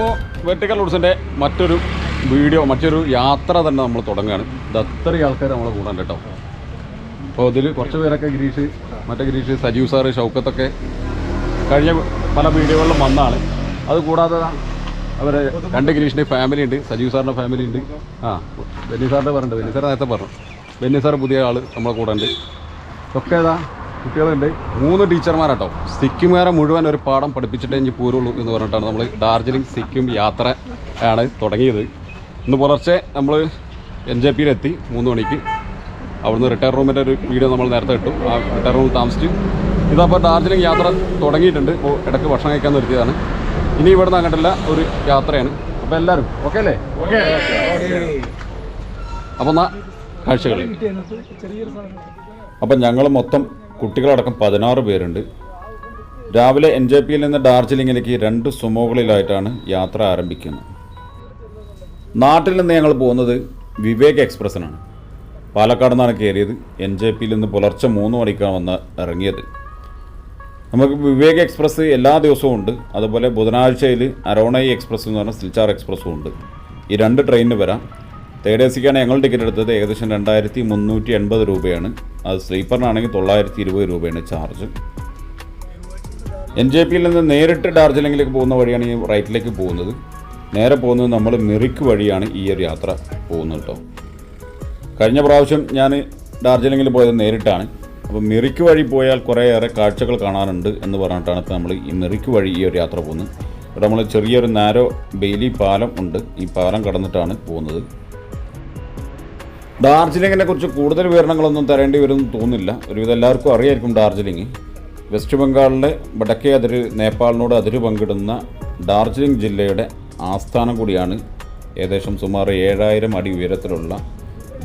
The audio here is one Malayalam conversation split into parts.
അപ്പോൾ വെർട്ടിക്കൽ റൂട്ട്സിന്റെ മറ്റൊരു വീഡിയോ മറ്റൊരു യാത്ര തന്നെ നമ്മൾ തുടങ്ങുകയാണ്. ഇത് അത്രയും ആൾക്കാർ നമ്മളെ കൂടാൻ കേട്ടോ. അപ്പോൾ ഇതിൽ കുറച്ച് പേരൊക്കെ ഗിരീഷ് മറ്റേ ഗിരീഷ് സജീവ് സാറ് ഷൗക്കത്തൊക്കെ കഴിഞ്ഞ പല വീഡിയോകളിലും വന്നാണ്. അത് കൂടാതെ അവർ രണ്ട് ഗിരീഷിന്റെ ഫാമിലി ഉണ്ട് സജീവ് സാറിന്റെ ഫാമിലി ഉണ്ട്. ആ ബെന്നി സാറിന്റെ പറഞ്ഞിട്ടുണ്ട് ബെന്നി സാർ നേരത്തെ പറഞ്ഞു. ബെന്നി സാർ പുതിയ ആൾ നമ്മളെ കൂടെ ഉണ്ട്. ഒക്കെ ഏതാ? കുട്ടികളുണ്ട്. മൂന്ന് ടീച്ചർമാരാട്ടോ. സിക്കിമുകാരെ മുഴുവൻ ഒരു പാഠം പഠിപ്പിച്ചിട്ടേ ഇനി പോരുള്ളൂ എന്ന് പറഞ്ഞിട്ടാണ് നമ്മൾ ഡാർജിലിംഗ് സിക്കിം യാത്ര ആണ് തുടങ്ങിയത്. ഇന്ന് പുലർച്ചെ നമ്മൾ എൻ ജെ പിയിലെത്തി മൂന്ന് മണിക്ക്. അവിടുന്ന് റിട്ടയർ റൂമിന്റെ ഒരു വീഡിയോ നമ്മൾ നേരത്തെ ഇട്ടു. ആ റിട്ടയർ റൂമിൽ താമസിച്ചു. ഇതപ്പോൾ ഡാർജിലിംഗ് യാത്ര തുടങ്ങിയിട്ടുണ്ട്. ഇപ്പോൾ ഇടയ്ക്ക് ഭക്ഷണം കഴിക്കാൻ നിർത്തിയതാണ്. ഇനി ഇവിടുന്ന് അങ്ങോട്ടല്ല ഒരു യാത്രയാണ്. അപ്പോൾ എല്ലാവരും ഓക്കെ അല്ലേ? അപ്പോൾ എന്നാൽ കാഴ്ചകൾ അപ്പം ഞങ്ങൾ മൊത്തം കുട്ടികളടക്കം പതിനാറ് പേരുണ്ട്. രാവിലെ എൻ ജെ പിയിൽ നിന്ന് ഡാർജിലിംഗിലേക്ക് രണ്ട് സുമോകളിലായിട്ടാണ് യാത്ര ആരംഭിക്കുന്നത്. നാട്ടിൽ നിന്ന് ഞങ്ങൾ പോകുന്നത് വിവേക് എക്സ്പ്രസ്സിനാണ്. പാലക്കാട് നിന്നാണ് കയറിയത്. എൻ ജെ പിയിൽ നിന്ന് പുലർച്ചെ മൂന്ന് മണിക്കാണ് വന്ന് ഇറങ്ങിയത്. നമുക്ക് വിവേക് എക്സ്പ്രസ് എല്ലാ ദിവസവും ഉണ്ട്. അതുപോലെ ബുധനാഴ്ചയിൽ അരോണൈ എക്സ്പ്രസ് എന്ന് പറഞ്ഞ സിൽച്ചാർ എക്സ്പ്രസ്സും ഉണ്ട്. ഈ രണ്ട് ട്രെയിനിന് വരാം. തേർഡ് എ സിക്കാണ് ഞങ്ങൾ ടിക്കറ്റ് എടുത്തത് ഏകദേശം രണ്ടായിരത്തി മുന്നൂറ്റി എൺപത് രൂപയാണ്. അത് സ്ലീപ്പറിനാണെങ്കിൽ തൊള്ളായിരത്തി ഇരുപത് രൂപയാണ് ചാർജ്. എൻ ജെ പിയിൽ നിന്ന് നേരിട്ട് ഡാർജിലിംഗിലേക്ക് പോകുന്ന വഴിയാണ് ഈ റൈറ്റിലേക്ക് പോകുന്നത്. നേരെ പോകുന്നത് നമ്മൾ മിറിക്ക് വഴിയാണ് ഈ ഒരു യാത്ര പോകുന്നത് കേട്ടോ കഴിഞ്ഞ പ്രാവശ്യം ഞാൻ ഡാർജിലിംഗിൽ പോയത് നേരിട്ടാണ്. അപ്പോൾ മിറിക്ക് വഴി പോയാൽ കുറേയേറെ കാഴ്ചകൾ കാണാനുണ്ട് എന്ന് പറഞ്ഞിട്ടാണ് ഇപ്പോൾ നമ്മൾ ഈ മിറിക്ക് വഴി ഈ ഒരു യാത്ര പോകുന്നത്. ഇവിടെ നമ്മൾ ചെറിയൊരു നാരോ ബെയിലി പാലം ഉണ്ട്. ഈ പാലം കടന്നിട്ടാണ് പോകുന്നത്. ഡാർജിലിങ്ങിനെ കുറിച്ച് കൂടുതൽ വിവരണങ്ങളൊന്നും തരേണ്ടി വരുമെന്ന് തോന്നില്ല ഒരുവിധം എല്ലാവർക്കും അറിയായിരിക്കും ഡാർജിലിംഗ് വെസ്റ്റ് ബംഗാളിലെ വടക്കേ അതിര് നേപ്പാളിനോട് അതിര് പങ്കിടുന്ന ഡാർജിലിംഗ് ജില്ലയുടെ ആസ്ഥാനം കൂടിയാണ് ഏകദേശം സുമാർ ഏഴായിരം അടി ഉയരത്തിലുള്ള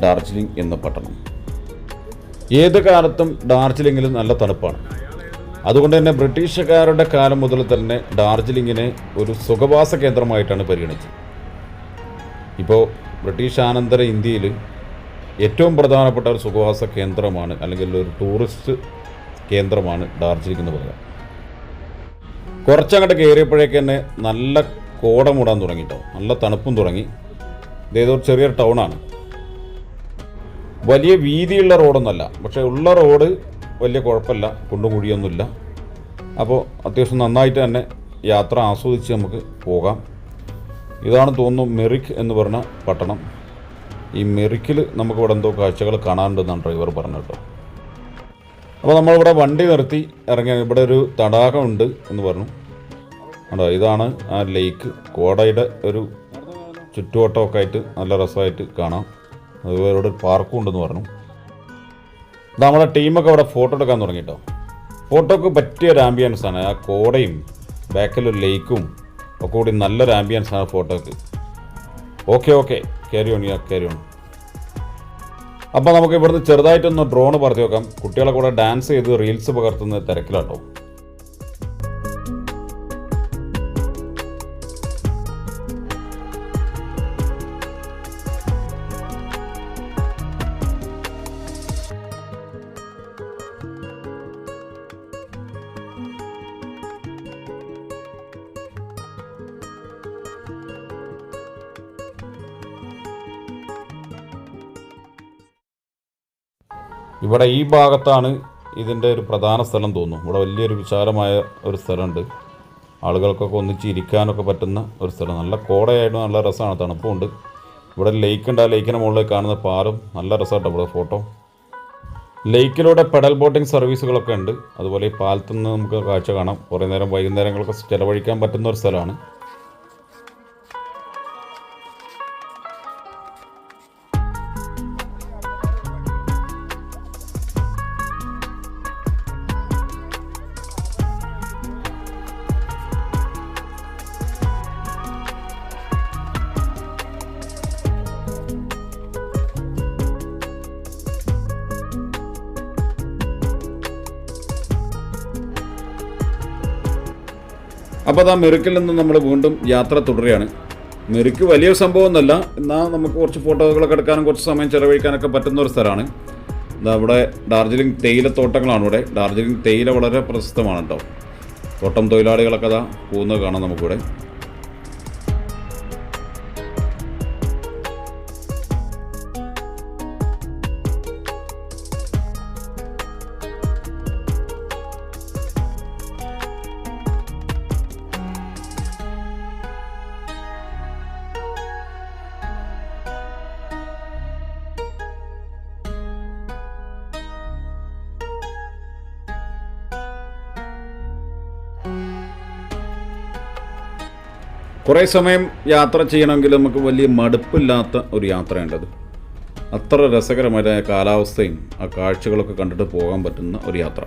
ഡാർജിലിംഗ് എന്ന പട്ടണം. ഏത് കാലത്തും ഡാർജിലിംഗിൽ നല്ല തണുപ്പാണ്. അതുകൊണ്ട് തന്നെ ബ്രിട്ടീഷുകാരുടെ കാലം മുതൽ തന്നെ ഡാർജിലിംഗിനെ ഒരു സുഖവാസ കേന്ദ്രമായിട്ടാണ് പരിഗണിച്ചത്. ഇപ്പോൾ ബ്രിട്ടീഷ് ആനന്തര ഇന്ത്യയിൽ ഏറ്റവും പ്രധാനപ്പെട്ട ഒരു സുഖവാസ കേന്ദ്രമാണ് അല്ലെങ്കിൽ ഒരു ടൂറിസ്റ്റ് കേന്ദ്രമാണ് ഡാർജിലിംഗ് എന്ന് പറയാം കുറച്ചങ്ങോട്ട് കയറിയപ്പോഴേക്ക് തന്നെ നല്ല കോട മൂടാൻ തുടങ്ങിട്ടോ നല്ല തണുപ്പും തുടങ്ങി. ഇതേതോ ചെറിയൊരു ടൗണാണ് വലിയ വീതിയുള്ള റോഡൊന്നുമല്ല പക്ഷേ ഉള്ള റോഡ് വലിയ കുഴപ്പമില്ല. കുണ്ടും കുഴിയൊന്നുമില്ല. അപ്പോൾ അത്യാവശ്യം നന്നായിട്ട് തന്നെ യാത്ര ആസ്വദിച്ച് നമുക്ക് പോകാം. ഇതാണ് തോന്നുന്നു മെറിക് എന്ന് പറഞ്ഞ പട്ടണം. ഈ മെറിക്കിൽ നമുക്ക് ഇവിടെ എന്തോ കാഴ്ചകൾ കാണാനുണ്ടെന്നാണ് ഡ്രൈവർ പറഞ്ഞു കേട്ടോ. അപ്പോൾ നമ്മളിവിടെ വണ്ടി നിർത്തി ഇറങ്ങിയ ഇവിടെ ഒരു തടാകമുണ്ട് എന്ന് പറഞ്ഞു. കണ്ടോ ഇതാണ് ആ ലേക്ക്. കോടയുടെ ഒരു ചുറ്റുവട്ടമൊക്കെ ആയിട്ട് നല്ല രസമായിട്ട് കാണാം. അതുപോലെ ഇവിടെ ഒരു പാർക്കും ഉണ്ടെന്ന് പറഞ്ഞു. നമ്മുടെ ടീമൊക്കെ അവിടെ ഫോട്ടോ എടുക്കാൻ തുടങ്ങി കേട്ടോ. ഫോട്ടോക്ക് പറ്റിയ ഒരു ആംബിയൻസാണ് ആ കോടയും ബാക്കിലൊരു ലേക്കും ഒക്കെ കൂടി നല്ലൊരു ആംബിയൻസാണ് ഫോട്ടോക്ക്. Okay okay. Carry on yeah carry on അപ്പോൾ നമുക്ക് ഇവിടുന്ന് ചെറുതായിട്ടൊന്ന് ഡ്രോൺ പറത്തി നോക്കാം കുട്ടികളെ കൂടെ ഡാൻസ് ചെയ്ത് റീൽസ് പകർത്തുന്ന തിരക്കിലാട്ടോ. ഇവിടെ ഈ ഭാഗത്താണ് ഇതിന്റെ ഒരു പ്രധാന സ്ഥലം തോന്നുന്നു. ഇവിടെ വലിയൊരു വിശാലമായ ഒരു സ്ഥലമുണ്ട്. ആളുകൾക്കൊക്കെ ഒന്നിച്ച് ഇരിക്കാനൊക്കെ പറ്റുന്ന ഒരു സ്ഥലം. നല്ല കോടയായിട്ട് നല്ല രസമാണ്. തണുപ്പുണ്ട് ഇവിടെ ലേക്ക് ഉണ്ട്. ആ ലേക്കിന്റെ മുകളിൽ കാണുന്ന പാറും നല്ല രസമാട്ടോ ഇവിടെ ഫോട്ടോ ലേക്കിലൂടെ പെഡൽ ബോട്ടിംഗ് സർവീസുകളൊക്കെ ഉണ്ട്. അതുപോലെ ഈ പാലത്തു നിന്ന് നമുക്ക് കാഴ്ച കാണാം. കുറേ നേരം വൈകുന്നേരങ്ങളൊക്കെ ചിലവഴിക്കാൻ പറ്റുന്ന ഒരു സ്ഥലമാണ്. അപ്പോൾ അതാ മെറുക്കിൽ നിന്ന് നമ്മൾ വീണ്ടും യാത്ര തുടരുകയാണ്. മെറുക്ക് വലിയ സംഭവമൊന്നുമല്ല. എന്നാൽ നമുക്ക് കുറച്ച് ഫോട്ടോകളൊക്കെ എടുക്കാനും കുറച്ച് സമയം ചിലവഴിക്കാനൊക്കെ പറ്റുന്ന ഒരു സ്ഥലമാണ്. അവിടെ ഡാർജിലിംഗ് തേയിലത്തോട്ടങ്ങളാണ് ഇവിടെ. ഡാർജിലിംഗ് തേയില വളരെ പ്രശസ്തമാണ് കേട്ടോ. തോട്ടം തൊഴിലാളികളൊക്കെ അതാ പോകുന്നത് കാണാം നമുക്കിവിടെ. കുറേ സമയം യാത്ര ചെയ്യണമെങ്കിൽ നമുക്ക് വലിയ മടുപ്പില്ലാത്ത ഒരു യാത്രയുണ്ടത് അത്ര രസകരമായ കാലാവസ്ഥയും ആ കാഴ്ചകളൊക്കെ കണ്ടിട്ട് പോകാൻ പറ്റുന്ന ഒരു യാത്ര.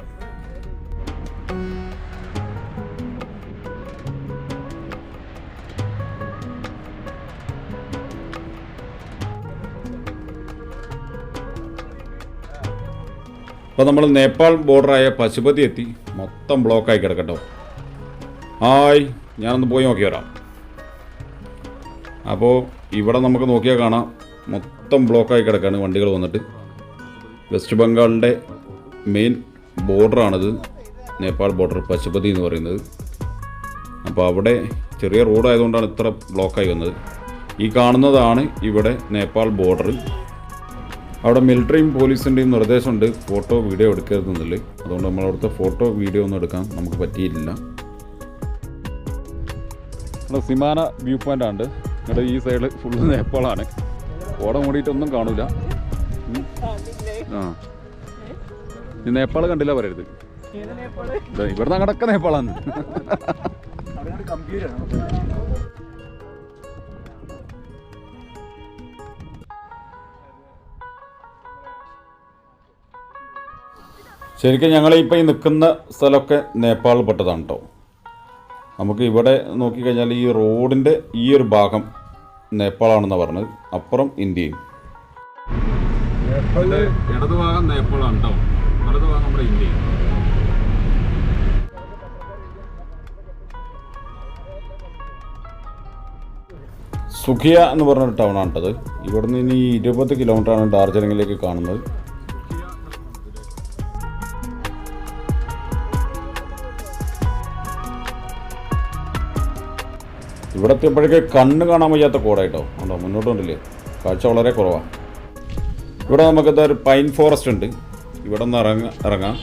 അപ്പോൾ നമ്മൾ നേപ്പാൾ ബോർഡറായ പശുപതി എത്തി മൊത്തം ബ്ലോക്കായി കിടക്കട്ടോ. ഹായ് ഞാനൊന്ന് പോയി നോക്കി വരാം അപ്പോൾ ഇവിടെ നമുക്ക് നോക്കിയാൽ കാണാം. മൊത്തം ബ്ലോക്കായി കിടക്കാണ് വണ്ടികൾ വന്നിട്ട്. വെസ്റ്റ് ബംഗാളിന്റെ മെയിൻ ബോർഡറാണിത് നേപ്പാൾ ബോർഡർ പശുപതി എന്ന് പറയുന്നത്. അപ്പോൾ അവിടെ ചെറിയ റോഡായതുകൊണ്ടാണ് ഇത്ര ബ്ലോക്കായി വന്നത്. ഈ കാണുന്നതാണ് ഇവിടെ നേപ്പാൾ ബോർഡർ അവിടെ മിലിറ്ററിയും പോലീസിന്റെയും നിർദ്ദേശമുണ്ട്. ഫോട്ടോ വീഡിയോ എടുക്കരുതെന്നില്ല അതുകൊണ്ട് നമ്മൾ അവിടുത്തെ ഫോട്ടോ വീഡിയോ ഒന്നും എടുക്കാൻ നമുക്ക് പറ്റിയില്ല സിമാന വ്യൂ പോയിന്റ് ആണ് ഇവിടെ ഈ സൈഡ് ഫുള്ള് നേപ്പാളാണ്. ഓട മൂടിയിട്ടൊന്നും കാണൂല. ആ. ഈ നേപ്പാൾ കണ്ടില്ല പറയരുത്. ഇവിടെ ഇവിടുന്ന് അങ്ങടക്ക നേപ്പാളാണ് ശരിക്കും ഞങ്ങളിപ്പോൾ ഈ നിൽക്കുന്ന സ്ഥലമൊക്കെ നേപ്പാളിൽ പെട്ടതാണ് കേട്ടോ നമുക്ക് ഇവിടെ നോക്കിക്കഴിഞ്ഞാൽ ഈ റോഡിന്റെ ഈ ഒരു ഭാഗം നേപ്പാളാണെന്നാണ് പറഞ്ഞത്. അപ്പുറം ഇന്ത്യയും. നേപ്പാളാണ് കേട്ടോ വലത് ഭാഗം നമ്മുടെ ഇന്ത്യയും. സുഖിയ എന്ന് പറഞ്ഞൊരു ടൗൺ ആണ് കേട്ടത് ഇവിടുന്ന് ഇനി ഇരുപത് കിലോമീറ്ററാണ് ഡാർജിലിംഗിലേക്ക് കാണുന്നത്. ഇവിടെ എത്തിയപ്പോഴേക്ക് കണ്ണ് കാണാൻ വയ്യാത്ത കോടായിട്ടോ ഉണ്ടോ? മുന്നോട്ട് കൊണ്ടില്ലേ? കാഴ്ച വളരെ കുറവാണ് ഇവിടെ നമുക്കിത് ഒരു പൈൻ ഫോറസ്റ്റ് ഉണ്ട്. ഇവിടെ നിന്ന് ഇറങ്ങ ഇറങ്ങാം.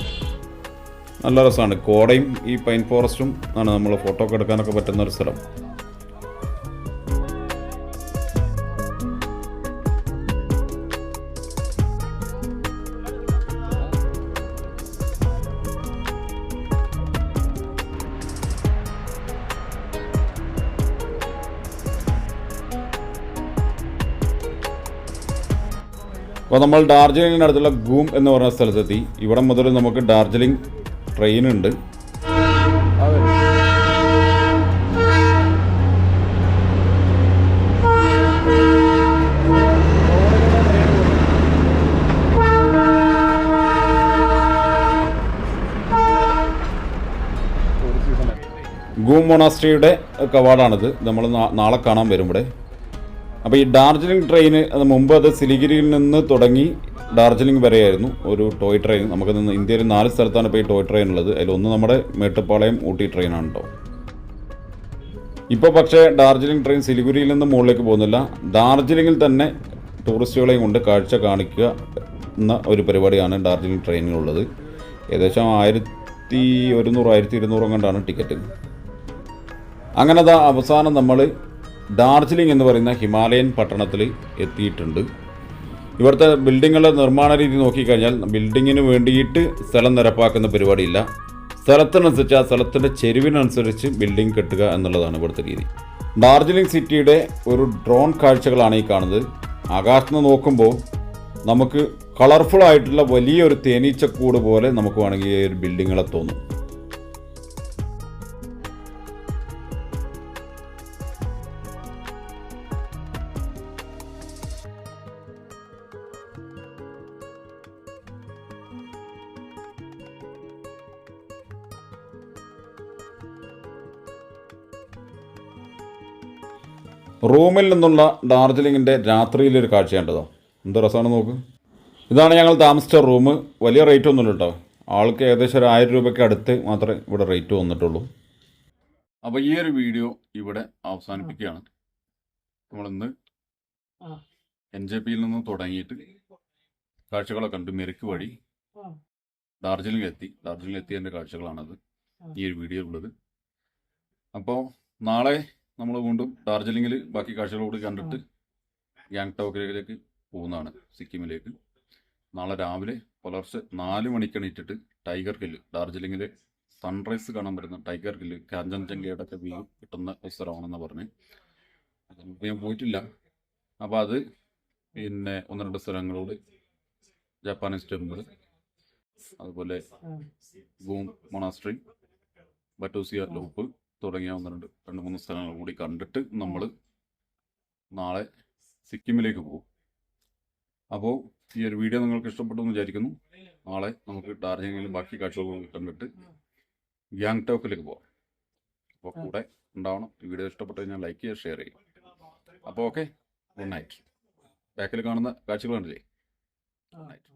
നല്ല രസമാണ്. കോടയും ഈ പൈൻ ഫോറസ്റ്റും ആണ് നമ്മൾ ഫോട്ടോ ഒക്കെ എടുക്കാനൊക്കെ പറ്റുന്ന ഒരു സ്ഥലം. അപ്പോൾ നമ്മൾ ഡാർജിലിങ്ങിനടുത്തുള്ള ഗൂം എന്ന് പറഞ്ഞ സ്ഥലത്തെത്തി. ഇവിടെ മുതൽ നമുക്ക് ഡാർജിലിംഗ് ട്രെയിൻ ഉണ്ട്. ഗൂം മൊണാസ്ട്രിയുടെ കവാടാണിത്. നമ്മൾ നാളെ കാണാൻ വരും ഇവിടെ. അപ്പോൾ ഈ ഡാർജിലിംഗ് ട്രെയിന് അത് മുമ്പ് അത് സിലിഗിരിയിൽ നിന്ന് തുടങ്ങി ഡാർജിലിംഗ് വരെയായിരുന്നു. ഒരു ടോയ് ട്രെയിൻ. നമുക്ക് നിന്ന് ഇന്ത്യയിൽ നാല് സ്ഥലത്താണ് ഇപ്പോൾ ഈ ടോയ് ട്രെയിൻ ഉള്ളത്. അതിലൊന്ന് നമ്മുടെ മേട്ടുപ്പാളയം ഊട്ടി ട്രെയിനാണ് കേട്ടോ ഇപ്പോൾ പക്ഷേ ഡാർജിലിംഗ് ട്രെയിൻ സിലിഗുരിയിൽ നിന്ന് മുകളിലേക്ക് പോകുന്നില്ല. ഡാർജിലിംഗിൽ തന്നെ ടൂറിസ്റ്റുകളെയും കൊണ്ട് കാഴ്ച കാണിക്കുക എന്ന ഒരു പരിപാടിയാണ് ഡാർജിലിംഗ് ട്രെയിനിലുള്ളത്. ഏകദേശം ആയിരത്തി ഒരുന്നൂറ് ആയിരത്തി ഇരുന്നൂറ് കണ്ടാണ് ടിക്കറ്റ്. അങ്ങനെ അതാ അവസാനം നമ്മൾ ഡാർജിലിംഗ് എന്ന് പറയുന്ന ഹിമാലയൻ പട്ടണത്തിൽ എത്തിയിട്ടുണ്ട്. ഇവിടുത്തെ ബിൽഡിങ്ങുകളുടെ നിർമ്മാണ രീതി നോക്കിക്കഴിഞ്ഞാൽ ബിൽഡിങ്ങിന് വേണ്ടിയിട്ട് സ്ഥലം നിരപ്പാക്കുന്ന പരിപാടിയില്ല. സ്ഥലത്തിനനുസരിച്ച് ആ സ്ഥലത്തിന്റെ ചെരുവിനനുസരിച്ച് ബിൽഡിംഗ് കെട്ടുക എന്നുള്ളതാണ് ഇവിടുത്തെ രീതി. ഡാർജിലിംഗ് സിറ്റിയുടെ ഒരു ഡ്രോൺ കാഴ്ചകളാണ് ഈ കാണുന്നത്. ആകാശത്ത് നിന്ന് നോക്കുമ്പോൾ നമുക്ക് കളർഫുൾ ആയിട്ടുള്ള വലിയൊരു തേനീച്ചക്കൂട് പോലെ നമുക്ക് വേണമെങ്കിൽ ഈ ഒരു ബിൽഡിങ്ങുകളെ തോന്നും. റൂമിൽ നിന്നുള്ള ഡാർജിലിങ്ങിന്റെ രാത്രിയിലൊരു കാഴ്ചയുണ്ടതോ എന്ത് രസമാണ് നോക്ക്. ഇതാണ് ഞങ്ങൾ താമസിച്ച റൂം വലിയ റേറ്റ് ഒന്നുമില്ല കേട്ടോ. ആൾക്ക് ഏകദേശം ഒരു ആയിരം രൂപയ്ക്ക് അടുത്ത് മാത്രമേ ഇവിടെ റേറ്റ് വന്നിട്ടുള്ളൂ. അപ്പോൾ ഈ ഒരു വീഡിയോ ഇവിടെ അവസാനിപ്പിക്കുകയാണ്. നമ്മളിന്ന് എൻ ജെ പിയിൽ നിന്ന് തുടങ്ങിയിട്ട് കാഴ്ചകളൊക്കെ കണ്ട് മെരുക്ക് വഴി ഡാർജിലിംഗ് എത്തി ഡാർജിലിംഗ് എത്തിയതിന്റെ കാഴ്ചകളാണത് ഈ ഒരു വീഡിയോ ഉള്ളത്. അപ്പോൾ നാളെ നമ്മൾ വീണ്ടും ഡാർജിലിംഗിൽ ബാക്കി കാഴ്ചകൾ കൂടി കണ്ടിട്ട് ഗ്യാങ്ടോക്കിലേക്ക് പോകുന്നതാണ് സിക്കിമിലേക്ക്. നാളെ രാവിലെ പുലർച്ചെ നാല് മണിക്കണിറ്റിട്ട് ടൈഗർ കില്ല് ഡാർജിലിംഗിലെ സൺറൈസ് കാണാൻ പറ്റുന്ന ടൈഗർ കില്ല് കാഞ്ചൻജംഗയുടെ ഒക്കെ വ്യൂ കിട്ടുന്ന ഒരു സ്ഥലമാണെന്ന് പറഞ്ഞ്. ഞാൻ പോയിട്ടില്ല. അപ്പോൾ അത് പിന്നെ ഒന്ന് രണ്ട് സ്ഥലങ്ങളോട് ജാപ്പാനീസ് ടെമ്പിൾ അതുപോലെ ഗൂം മൊണാസ്ട്രി ബറ്റൂസിയ ലോപ്പ് തുടങ്ങിയ ഒന്ന് രണ്ട് രണ്ട് മൂന്ന് സ്ഥലങ്ങൾ കൂടി കണ്ടിട്ട് നമ്മൾ നാളെ സിക്കിമിലേക്ക് പോകും. അപ്പോൾ ഈ ഒരു വീഡിയോ നിങ്ങൾക്ക് ഇഷ്ടപ്പെട്ടു എന്ന് വിചാരിക്കുന്നു. നാളെ നമുക്ക് ഡാർജിലിംഗിലും ബാക്കി കാഴ്ചകളൊക്കെ കണ്ടിട്ട് ഗ്യാങ്ടോക്കിലേക്ക് പോവാം. അപ്പോൾ കൂടെ ഉണ്ടാവണം. ഈ വീഡിയോ ഇഷ്ടപ്പെട്ടു കഴിഞ്ഞാൽ ലൈക്ക് ചെയ്യുക ഷെയർ ചെയ്യും അപ്പോൾ ഓക്കെ ഗുഡ് നൈറ്റ്. ബാക്കിൽ കാണുന്ന കാഴ്ചകൾ കണ്ടില്ലേ? Good night.